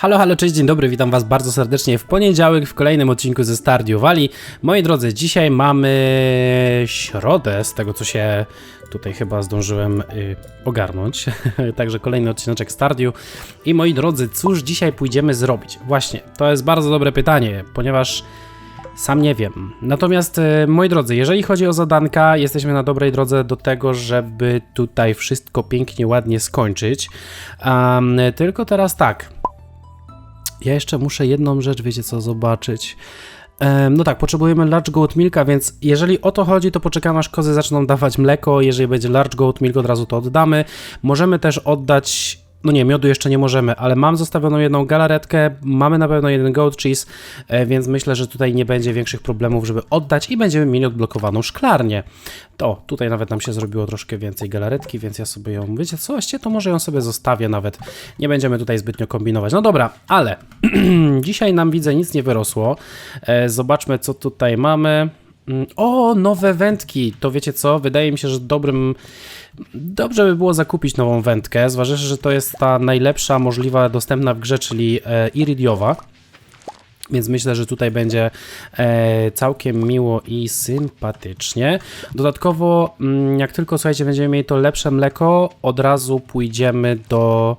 Halo, halo, cześć, dzień dobry, witam was bardzo serdecznie w poniedziałek w kolejnym odcinku ze Stardew Valley. Moi drodzy, dzisiaj mamy środę, z tego co się tutaj chyba zdążyłem y, ogarnąć. Także kolejny odcineczek Stardew. I moi drodzy, cóż dzisiaj pójdziemy zrobić? Właśnie, to jest bardzo dobre pytanie, ponieważ sam nie wiem. Natomiast, e, moi drodzy, jeżeli chodzi o zadanka, jesteśmy na dobrej drodze do tego, żeby tutaj wszystko pięknie, ładnie skończyć. Um, tylko teraz tak. Ja jeszcze muszę jedną rzecz, wiecie co, zobaczyć. No tak, potrzebujemy large goat milka, więc jeżeli o to chodzi, to poczekamy aż kozy zaczną dawać mleko. Jeżeli będzie large goat milk, od razu to oddamy. Możemy też oddać. No nie, miodu jeszcze nie możemy, ale mam zostawioną jedną galaretkę, mamy na pewno jeden goat cheese, e, więc myślę, że tutaj nie będzie większych problemów, żeby oddać i będziemy mieli odblokowaną szklarnię. To, tutaj nawet nam się zrobiło troszkę więcej galaretki, więc ja sobie ją, wiecie co, właściwie to może ją sobie zostawię nawet, nie będziemy tutaj zbytnio kombinować. No dobra, ale dzisiaj nam widzę nic nie wyrosło, e, zobaczmy co tutaj mamy. Mm, O, nowe wędki. To wiecie co? Wydaje mi się, że dobrym. Dobrze by było zakupić nową wędkę, zważywszy, że to jest ta najlepsza możliwa dostępna w grze, czyli e, iridiowa. Więc myślę, że tutaj będzie e, całkiem miło i sympatycznie. Dodatkowo, mm, jak tylko słuchajcie, będziemy mieli to lepsze mleko, od razu pójdziemy do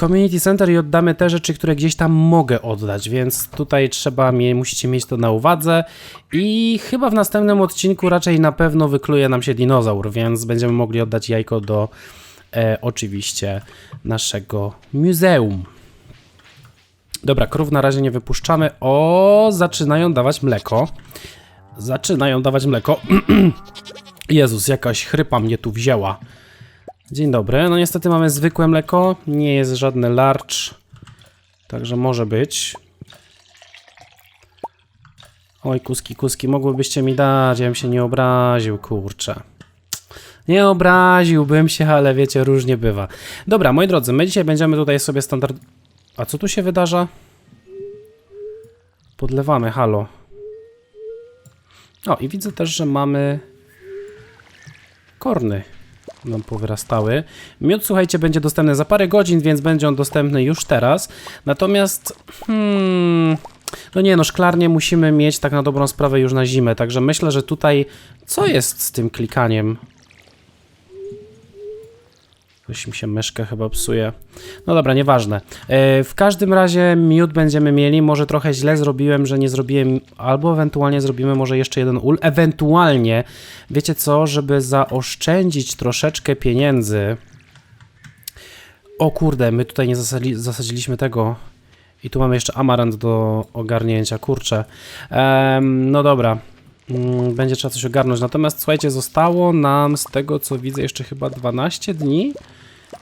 Community Center i oddamy te rzeczy, które gdzieś tam mogę oddać, więc tutaj trzeba musicie mieć to na uwadze i chyba w następnym odcinku raczej na pewno wykluje nam się dinozaur, więc będziemy mogli oddać jajko do e, oczywiście naszego muzeum. Dobra, krów na razie nie wypuszczamy. O, zaczynają dawać mleko. Zaczynają dawać mleko. Jezus, jakaś chrypa mnie tu wzięła. Dzień dobry. No niestety mamy zwykłe mleko. Nie jest żadne large. Także może być. Oj, kuski, kuski, mogłybyście mi dać, ja bym się nie obraził, kurczę. Nie obraziłbym się, ale wiecie, różnie bywa. Dobra, moi drodzy, my dzisiaj będziemy tutaj sobie standard... A co tu się wydarza? Podlewamy, halo. O, i widzę też, że mamy korny nam powyrastały. Miód, słuchajcie, będzie dostępny za parę godzin, więc będzie on dostępny już teraz. Natomiast, hmm, no nie, no szklarnie musimy mieć tak na dobrą sprawę już na zimę, także myślę, że tutaj, co jest z tym klikaniem? Coś mi się myszka chyba psuje. No dobra, nieważne. E, w każdym razie miód będziemy mieli. Może trochę źle zrobiłem, że nie zrobiłem, albo ewentualnie zrobimy może jeszcze jeden ul. Ewentualnie, wiecie co, żeby zaoszczędzić troszeczkę pieniędzy. O kurde, my tutaj nie zasadzi, zasadziliśmy tego. I tu mamy jeszcze amarant do ogarnięcia, kurczę. Em, no dobra, będzie trzeba coś ogarnąć. Natomiast słuchajcie, zostało nam z tego co widzę jeszcze chyba 12 dni.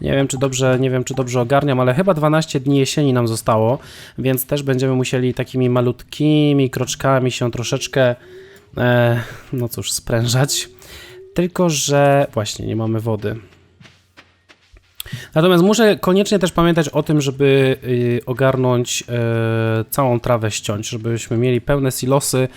Nie wiem, czy dobrze, nie wiem, czy dobrze ogarniam, ale chyba 12 dni jesieni nam zostało, więc też będziemy musieli takimi malutkimi kroczkami się troszeczkę, e, no cóż, sprężać. Tylko, że właśnie nie mamy wody. Natomiast muszę koniecznie też pamiętać o tym, żeby y, ogarnąć e, całą trawę ściąć, żebyśmy mieli pełne silosy,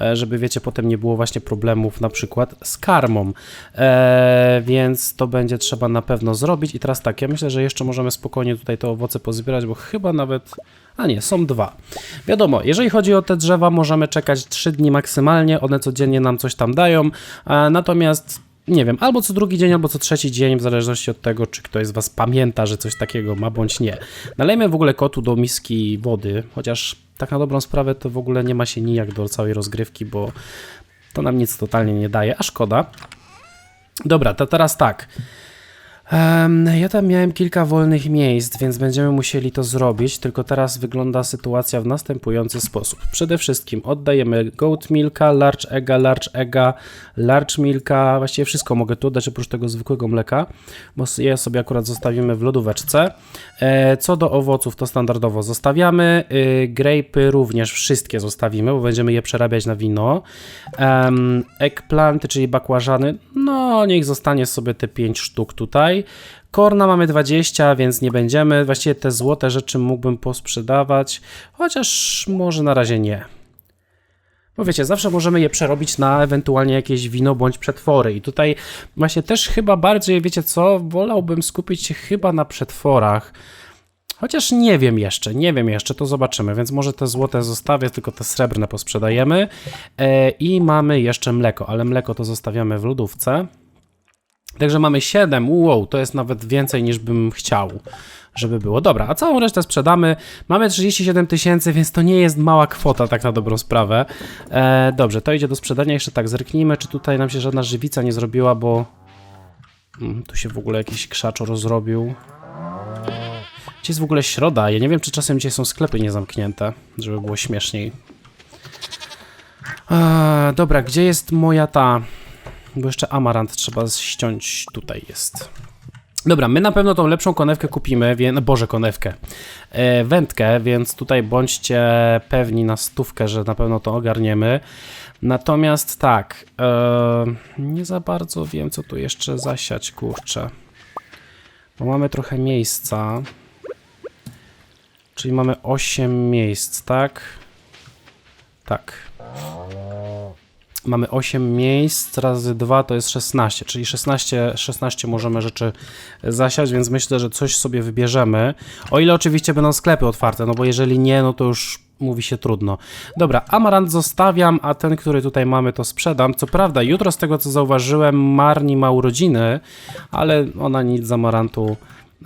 e, żeby wiecie, potem nie było właśnie problemów na przykład z karmą. E, więc to będzie trzeba na pewno zrobić. I teraz tak, ja myślę, że jeszcze możemy spokojnie tutaj te owoce pozbierać, bo chyba nawet. A nie, są dwa. Wiadomo, jeżeli chodzi o te drzewa, możemy czekać 3 dni maksymalnie, one codziennie nam coś tam dają, natomiast nie wiem, albo co drugi dzień, albo co trzeci dzień, w zależności od tego, czy ktoś z Was pamięta, że coś takiego ma, bądź nie. Nalejmy w ogóle kotu do miski wody, chociaż tak na dobrą sprawę to w ogóle nie ma się nijak do całej rozgrywki, bo to nam nic totalnie nie daje, a szkoda. Dobra, to teraz tak. Ja tam miałem kilka wolnych miejsc, więc będziemy musieli to zrobić, tylko teraz wygląda sytuacja w następujący sposób. Przede wszystkim oddajemy goat milka, large egga, large egga, large milka, właściwie wszystko mogę tu oddać oprócz tego zwykłego mleka, bo je sobie akurat zostawimy w lodóweczce. E, co do owoców, to standardowo zostawiamy, y, grapy również wszystkie zostawimy, bo będziemy je przerabiać na wino. Um, eggplanty, czyli bakłażany, no niech zostanie sobie te 5 sztuk tutaj. Korna mamy 20, więc nie będziemy. Właściwie te złote rzeczy mógłbym posprzedawać, chociaż może na razie nie. Bo wiecie, zawsze możemy je przerobić na ewentualnie jakieś wino bądź przetwory. I tutaj właśnie też chyba bardziej, wiecie co, wolałbym skupić się chyba na przetworach. Chociaż nie wiem jeszcze, nie wiem jeszcze, to zobaczymy, więc może te złote zostawię, tylko te srebrne posprzedajemy. E, I mamy jeszcze mleko, ale mleko to zostawiamy w lodówce. Także mamy 7, wow, to jest nawet więcej niż bym chciał, żeby było. Dobra, a całą resztę sprzedamy. Mamy 37 tysięcy, więc to nie jest mała kwota, tak na dobrą sprawę. E, dobrze, to idzie do sprzedania. Jeszcze tak, zerknijmy, czy tutaj nam się żadna żywica nie zrobiła, bo... Mm, tu się w ogóle jakiś krzaczo rozrobił. Gdzie jest w ogóle środa? Ja nie wiem, czy czasem dzisiaj są sklepy niezamknięte, żeby było śmieszniej. Eee, dobra, gdzie jest moja ta... Bo jeszcze amarant trzeba ściąć. Tutaj jest. Dobra, my na pewno tą lepszą konewkę kupimy, wie... no Boże, konewkę. E, wędkę, więc tutaj bądźcie pewni na stówkę, że na pewno to ogarniemy. Natomiast tak, e, nie za bardzo wiem, co tu jeszcze zasiać, kurczę. Bo mamy trochę miejsca. Czyli mamy 8 miejsc, tak? Tak. Mamy 8 miejsc, razy 2 to jest 16, czyli 16, 16 możemy rzeczy zasiać, więc myślę, że coś sobie wybierzemy. O ile oczywiście będą sklepy otwarte, no bo jeżeli nie, no to już mówi się trudno. Dobra, amarant zostawiam, a ten, który tutaj mamy, to sprzedam. Co prawda, jutro z tego co zauważyłem, Marni ma urodziny, ale ona nic z amarantu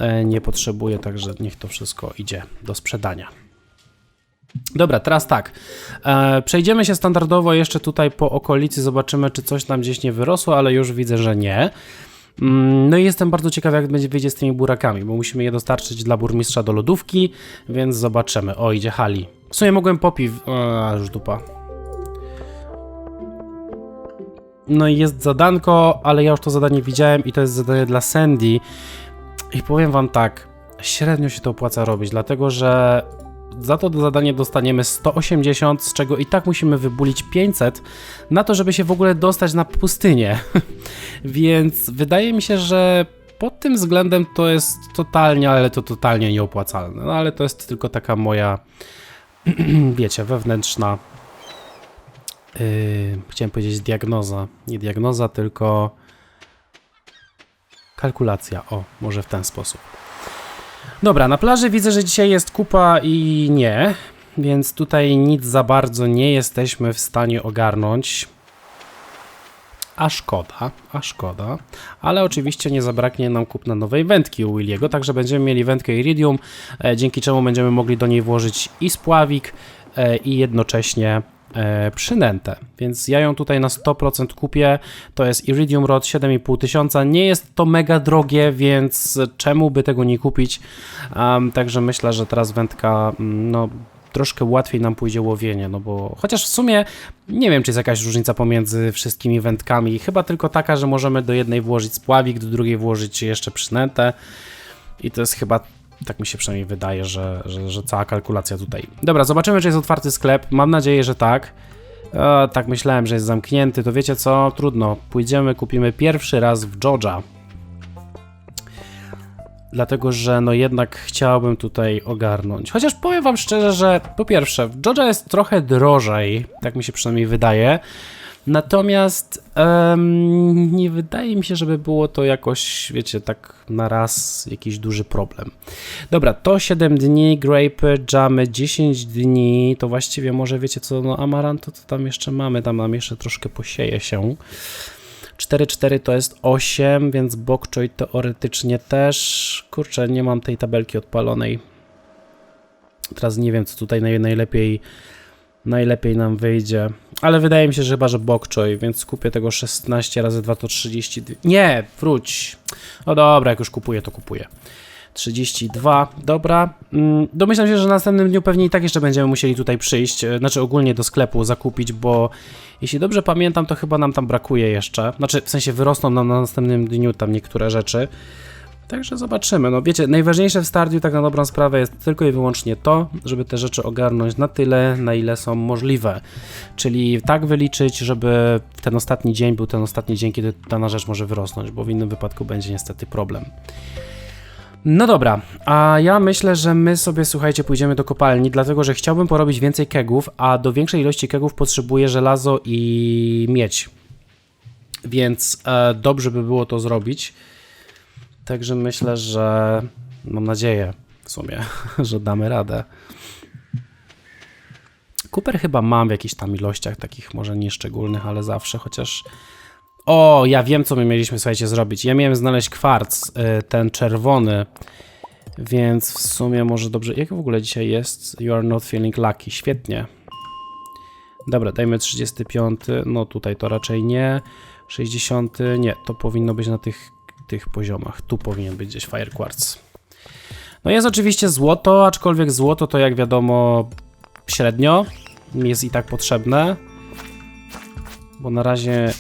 e, nie potrzebuje, także niech to wszystko idzie do sprzedania. Dobra, teraz tak. E, przejdziemy się standardowo jeszcze tutaj po okolicy, zobaczymy, czy coś tam gdzieś nie wyrosło, ale już widzę, że nie. Mm, No i jestem bardzo ciekaw, jak będzie wyjdzie z tymi burakami, bo musimy je dostarczyć dla burmistrza do lodówki, więc zobaczymy. O, idzie Hali. W sumie mogłem popiw... A, już dupa. No i jest zadanko, ale ja już to zadanie widziałem i to jest zadanie dla Sandy. I powiem wam tak, średnio się to opłaca robić, dlatego że za to zadanie dostaniemy 180, z czego i tak musimy wybulić 500 na to, żeby się w ogóle dostać na pustynię. Więc wydaje mi się, że pod tym względem to jest totalnie, ale to totalnie nieopłacalne. No ale to jest tylko taka moja, wiecie, wewnętrzna. Yy, chciałem powiedzieć diagnoza. Nie diagnoza, tylko kalkulacja. O, może w ten sposób. Dobra, na plaży widzę, że dzisiaj jest kupa i nie, więc tutaj nic za bardzo nie jesteśmy w stanie ogarnąć. A szkoda, a szkoda. Ale oczywiście nie zabraknie nam kupna nowej wędki u Williego, także będziemy mieli wędkę Iridium, e, dzięki czemu będziemy mogli do niej włożyć i spławik, e, i jednocześnie przynętę. Więc ja ją tutaj na 100% kupię. To jest Iridium Rod 7,5 tysiąca. Nie jest to mega drogie, więc czemu by tego nie kupić? Um, także myślę, że teraz wędka, mm, no troszkę łatwiej nam pójdzie łowienie, no bo chociaż w sumie nie wiem, czy jest jakaś różnica pomiędzy wszystkimi wędkami. Chyba tylko taka, że możemy do jednej włożyć spławik, do drugiej włożyć jeszcze przynętę. I to jest chyba, tak mi się przynajmniej wydaje, że, że, że cała kalkulacja tutaj. Dobra, zobaczymy, czy jest otwarty sklep. Mam nadzieję, że tak. E, tak myślałem, że jest zamknięty. To wiecie co? Trudno. Pójdziemy, kupimy pierwszy raz w Georgia. Dlatego, że no jednak chciałbym tutaj ogarnąć. Chociaż powiem wam szczerze, że po pierwsze, w Georgia jest trochę drożej, tak mi się przynajmniej wydaje. Natomiast em, nie wydaje mi się, żeby było to jakoś, wiecie, tak na raz jakiś duży problem. Dobra, to 7 dni, grape, jamy 10 dni, to właściwie może wiecie co, no amaranto to tam jeszcze mamy, tam nam jeszcze troszkę posieje się. 4-4 to jest 8, więc bok choy teoretycznie też. Kurczę, nie mam tej tabelki odpalonej. Teraz nie wiem, co tutaj naj, najlepiej najlepiej nam wyjdzie. Ale wydaje mi się, że chyba, że bok więc kupię tego 16 razy 2 to 30. Nie, wróć. No dobra, jak już kupuję, to kupuję. 32, dobra. Mm, Domyślam się, że na następnym dniu pewnie i tak jeszcze będziemy musieli tutaj przyjść, e, znaczy ogólnie do sklepu zakupić, bo jeśli dobrze pamiętam, to chyba nam tam brakuje jeszcze. Znaczy, w sensie wyrosną nam na następnym dniu tam niektóre rzeczy. Także zobaczymy. No wiecie, najważniejsze w Stardew tak na dobrą sprawę jest tylko i wyłącznie to, żeby te rzeczy ogarnąć na tyle, na ile są możliwe. Czyli tak wyliczyć, żeby ten ostatni dzień był ten ostatni dzień, kiedy dana rzecz może wyrosnąć, bo w innym wypadku będzie niestety problem. No dobra, a ja myślę, że my sobie, słuchajcie, pójdziemy do kopalni, dlatego że chciałbym porobić więcej kegów, a do większej ilości kegów potrzebuję żelazo i miedź. Więc e, dobrze by było to zrobić. Także myślę, że mam nadzieję, w sumie, że damy radę. Cooper chyba mam w jakichś tam ilościach, takich może nieszczególnych, ale zawsze, chociaż... O, ja wiem, co my mieliśmy, słuchajcie, zrobić. Ja miałem znaleźć kwarc, y, ten czerwony, więc w sumie może dobrze... Jak w ogóle dzisiaj jest? You are not feeling lucky. Świetnie. Dobra, dajmy 35. No tutaj to raczej nie. 60. Nie, to powinno być na tych, tych poziomach. Tu powinien być gdzieś Fire Quartz. No jest oczywiście złoto, aczkolwiek złoto to jak wiadomo średnio. Jest i tak potrzebne. Bo na razie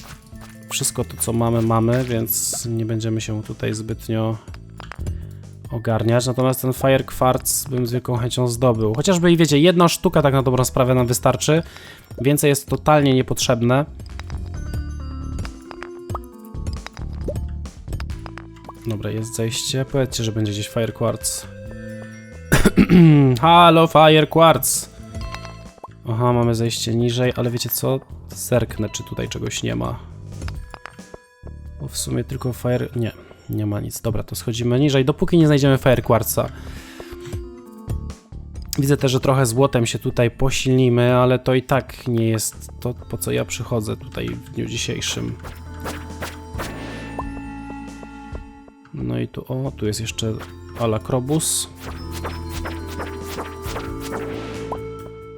wszystko to co mamy, mamy, więc nie będziemy się tutaj zbytnio ogarniać. Natomiast ten Fire Quartz bym z wielką chęcią zdobył. Chociażby i wiecie, jedna sztuka tak na dobrą sprawę nam wystarczy. Więcej jest totalnie niepotrzebne. Dobra, jest zejście. Powiedzcie, że będzie gdzieś Fire Quartz. Halo, Fire Quartz! Aha, mamy zejście niżej, ale wiecie co? Zerknę, czy tutaj czegoś nie ma. Bo w sumie tylko Fire... Nie, nie ma nic. Dobra, to schodzimy niżej, dopóki nie znajdziemy Fire Quartza. Widzę też, że trochę złotem się tutaj posilnimy, ale to i tak nie jest to, po co ja przychodzę tutaj w dniu dzisiejszym. No i tu, o, tu jest jeszcze Alakrobus.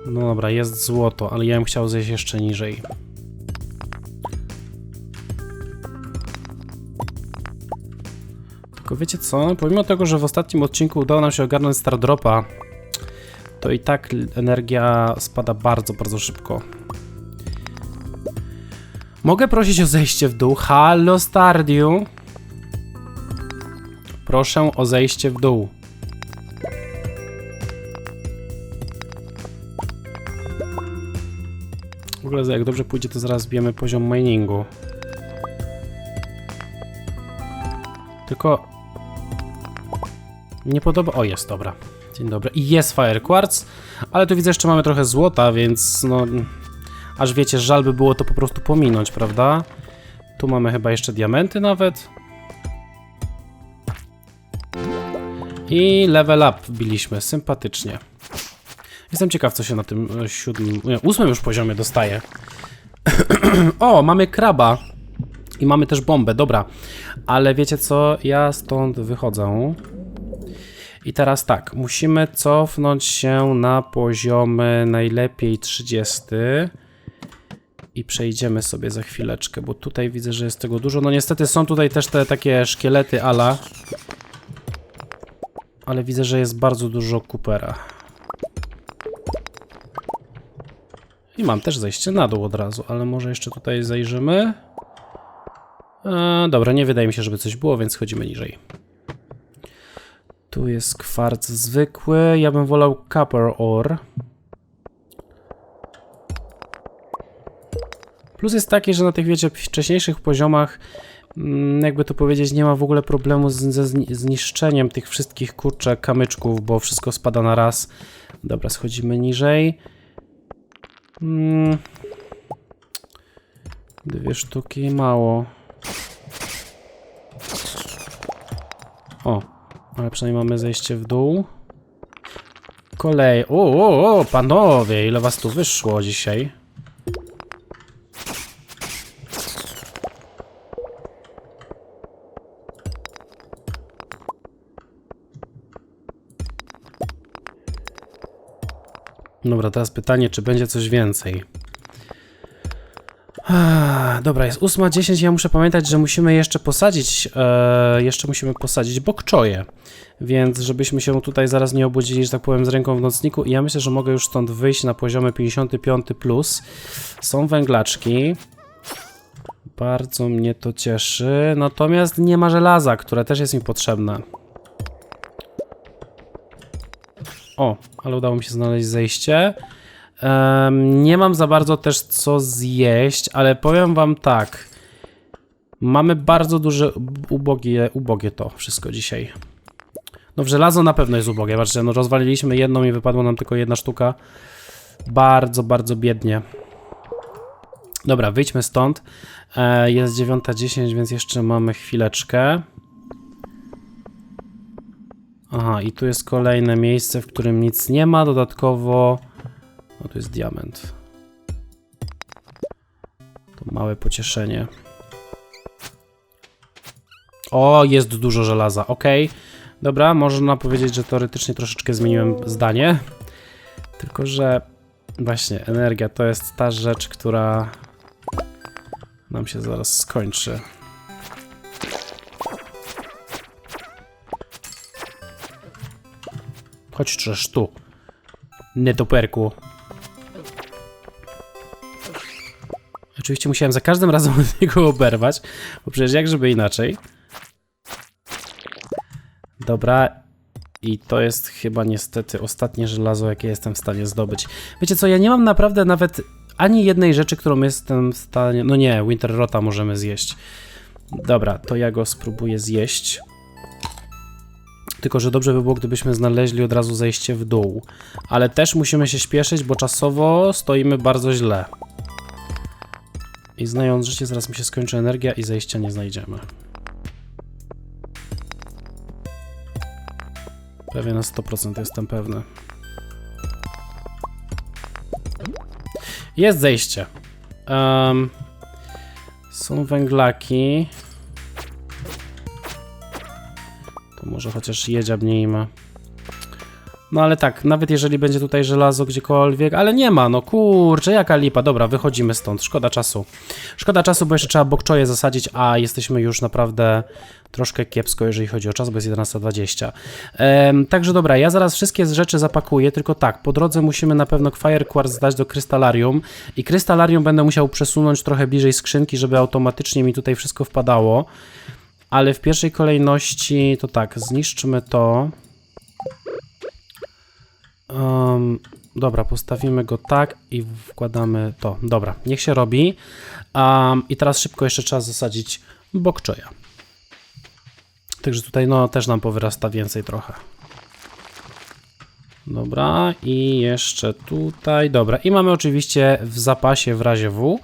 No dobra, jest złoto, ale ja bym chciał zejść jeszcze niżej. Tylko wiecie co? Pomimo tego, że w ostatnim odcinku udało nam się ogarnąć Stardropa, to i tak energia spada bardzo, bardzo szybko. Mogę prosić o zejście w dół? Halo Stardew! Proszę o zejście w dół. W ogóle jak dobrze pójdzie, to zaraz bijemy poziom miningu. Tylko... Nie podoba... O, jest, dobra. Dzień dobry. I jest Fire Quartz, ale tu widzę, jeszcze mamy trochę złota, więc no... Aż wiecie, żal by było to po prostu pominąć, prawda? Tu mamy chyba jeszcze diamenty nawet. I level up biliśmy, sympatycznie. Jestem ciekaw, co się na tym e, siódmym, nie, ósmym już poziomie dostaje. o, mamy kraba. I mamy też bombę, dobra. Ale wiecie co, ja stąd wychodzę. I teraz tak, musimy cofnąć się na poziomy najlepiej 30. I przejdziemy sobie za chwileczkę, bo tutaj widzę, że jest tego dużo. No niestety są tutaj też te takie szkielety ala. Ale widzę, że jest bardzo dużo Coopera. I mam też zejście na dół od razu, ale może jeszcze tutaj zajrzymy. E, dobra, nie wydaje mi się, żeby coś było, więc chodzimy niżej. Tu jest kwarc zwykły. Ja bym wolał copper ore. Plus jest taki, że na tych, wiecie, wcześniejszych poziomach, jakby to powiedzieć, nie ma w ogóle problemu z, ze zni- zniszczeniem tych wszystkich, kurczę, kamyczków, bo wszystko spada na raz. Dobra, schodzimy niżej. Mm. Dwie sztuki, mało. O, ale przynajmniej mamy zejście w dół. Kolej. O, o, o, panowie, ile was tu wyszło dzisiaj? Dobra, teraz pytanie, czy będzie coś więcej. Ah, Dobra, jest 8.10, ja muszę pamiętać, że musimy jeszcze posadzić, e, jeszcze musimy posadzić bokczoje, więc żebyśmy się tutaj zaraz nie obudzili, że tak powiem, z ręką w nocniku i ja myślę, że mogę już stąd wyjść na poziomie 55+. Plus. Są węglaczki, bardzo mnie to cieszy, natomiast nie ma żelaza, które też jest mi potrzebne. O, ale udało mi się znaleźć zejście. Em, nie mam za bardzo też co zjeść, ale powiem wam tak. Mamy bardzo duże, ubogie, ubogie to wszystko dzisiaj. No w żelazo na pewno jest ubogie, patrzcie, no rozwaliliśmy jedną i wypadła nam tylko jedna sztuka. Bardzo, bardzo biednie. Dobra, wyjdźmy stąd. E, jest 9.10, więc jeszcze mamy chwileczkę. Aha, i tu jest kolejne miejsce, w którym nic nie ma. Dodatkowo. O, tu jest diament. To małe pocieszenie. O, jest dużo żelaza. Ok. Dobra, można powiedzieć, że teoretycznie troszeczkę zmieniłem zdanie. Tylko, że właśnie energia to jest ta rzecz, która nam się zaraz skończy. Chodź trzesz tu. Nietoperku. Oczywiście musiałem za każdym razem od niego oberwać, bo przecież jak żeby inaczej. Dobra. I to jest chyba niestety ostatnie żelazo, jakie jestem w stanie zdobyć. Wiecie co, ja nie mam naprawdę nawet ani jednej rzeczy, którą jestem w stanie... No nie, Winter Rota możemy zjeść. Dobra, to ja go spróbuję zjeść. Tylko, że dobrze by było, gdybyśmy znaleźli od razu zejście w dół. Ale też musimy się śpieszyć, bo czasowo stoimy bardzo źle. I znając życie, zaraz mi się skończy energia i zejścia nie znajdziemy. Prawie na 100% jestem pewny. Jest zejście. Em, są węglaki. Może chociaż jedziabnijmy. No ale tak, nawet jeżeli będzie tutaj żelazo gdziekolwiek, ale nie ma, no kurczę, jaka lipa. Dobra, wychodzimy stąd, szkoda czasu. Szkoda czasu, bo jeszcze trzeba bokczoje zasadzić, a jesteśmy już naprawdę troszkę kiepsko, jeżeli chodzi o czas, bo jest 11.20. Ehm, także dobra, ja zaraz wszystkie rzeczy zapakuję, tylko tak, po drodze musimy na pewno Fire Quartz zdać do krystalarium i krystalarium będę musiał przesunąć trochę bliżej skrzynki, żeby automatycznie mi tutaj wszystko wpadało. Ale w pierwszej kolejności to tak, zniszczmy to. Um, dobra, postawimy go tak i wkładamy to. Dobra, niech się robi. Um, I teraz szybko jeszcze trzeba zasadzić bokczoja. Także tutaj no też nam powyrasta więcej trochę. Dobra, i jeszcze tutaj. Dobra, i mamy oczywiście w zapasie w razie W.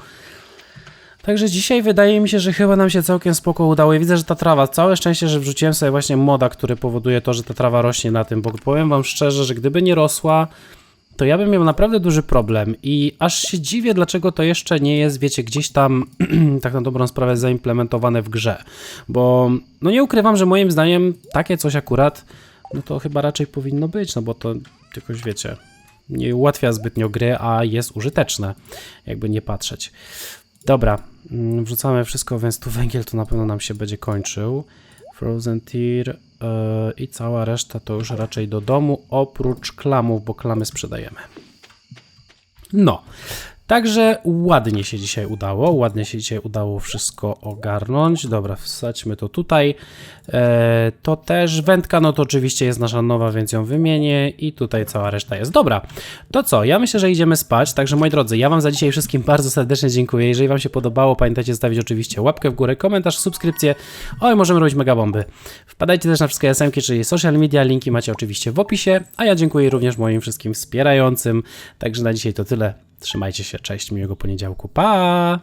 Także dzisiaj wydaje mi się, że chyba nam się całkiem spoko udało. I widzę, że ta trawa, całe szczęście, że wrzuciłem sobie właśnie moda, który powoduje to, że ta trawa rośnie na tym, bo powiem wam szczerze, że gdyby nie rosła, to ja bym miał naprawdę duży problem i aż się dziwię, dlaczego to jeszcze nie jest, wiecie, gdzieś tam tak na dobrą sprawę zaimplementowane w grze, bo no nie ukrywam, że moim zdaniem takie coś akurat, no to chyba raczej powinno być, no bo to jakoś, wiecie, nie ułatwia zbytnio gry, a jest użyteczne, jakby nie patrzeć. Dobra, mm, wrzucamy wszystko, więc tu węgiel to na pewno nam się będzie kończył. Frozen Tear yy, i cała reszta to już raczej do domu, oprócz klamów, bo klamy sprzedajemy. No, także ładnie się dzisiaj udało, ładnie się dzisiaj udało wszystko ogarnąć. Dobra, wsadźmy to tutaj. E, to też wędka, no to oczywiście jest nasza nowa, więc ją wymienię i tutaj cała reszta jest. Dobra, to co, ja myślę, że idziemy spać, także moi drodzy, ja wam za dzisiaj wszystkim bardzo serdecznie dziękuję. Jeżeli wam się podobało, pamiętajcie zostawić oczywiście łapkę w górę, komentarz, subskrypcję. Oj, możemy robić mega bomby. Wpadajcie też na wszystkie SMki, czyli social media, linki macie oczywiście w opisie, a ja dziękuję również moim wszystkim wspierającym. Także na dzisiaj to tyle. Trzymajcie się, cześć, miłego poniedziałku, pa!